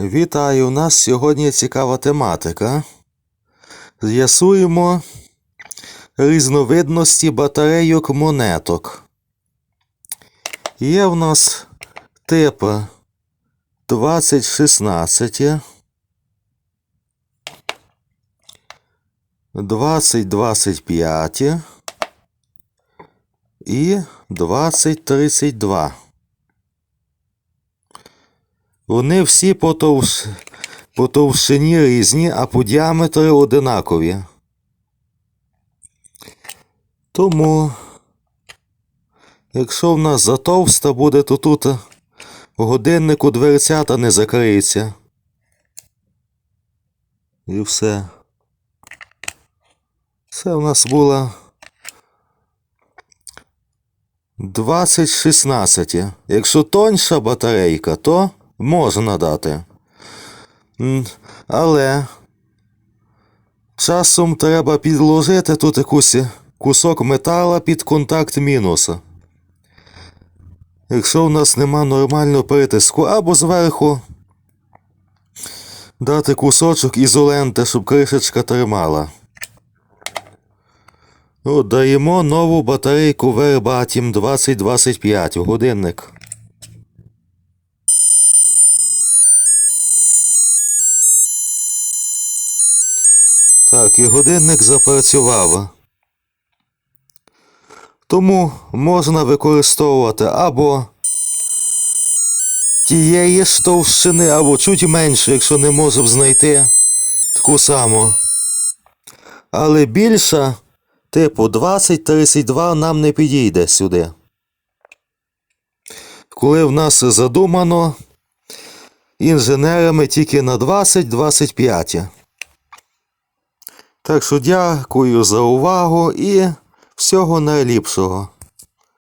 Вітаю! У нас сьогодні цікава тематика. З'ясуємо різновидності батарейок монеток. Є в нас типи 2016, 2025 і 2032. Вони всі по, товш... по товщині різні, а по діаметрі одинакові. Тому, якщо в нас затовста буде, то тут в годиннику дверцята не закриється. І все. Це в нас була 2016. Якщо тоньша батарейка, то можна дати. Але часом треба підложити тут якусь кусок метала під контакт мінуса. Якщо в нас нема нормального притиску, або зверху дати кусочок ізоленти, щоб кришечка тримала. От, даємо нову батарейку Verbatim 2025 у годинник. Так, і годинник запрацював. Тому можна використовувати або тієї ж товщини, або чуть менше, якщо не можемо знайти таку саму. Але більша, типу 20-32 нам не підійде сюди. Коли в нас задумано інженерами тільки на 20-25. Так що дякую за увагу і всього найліпшого.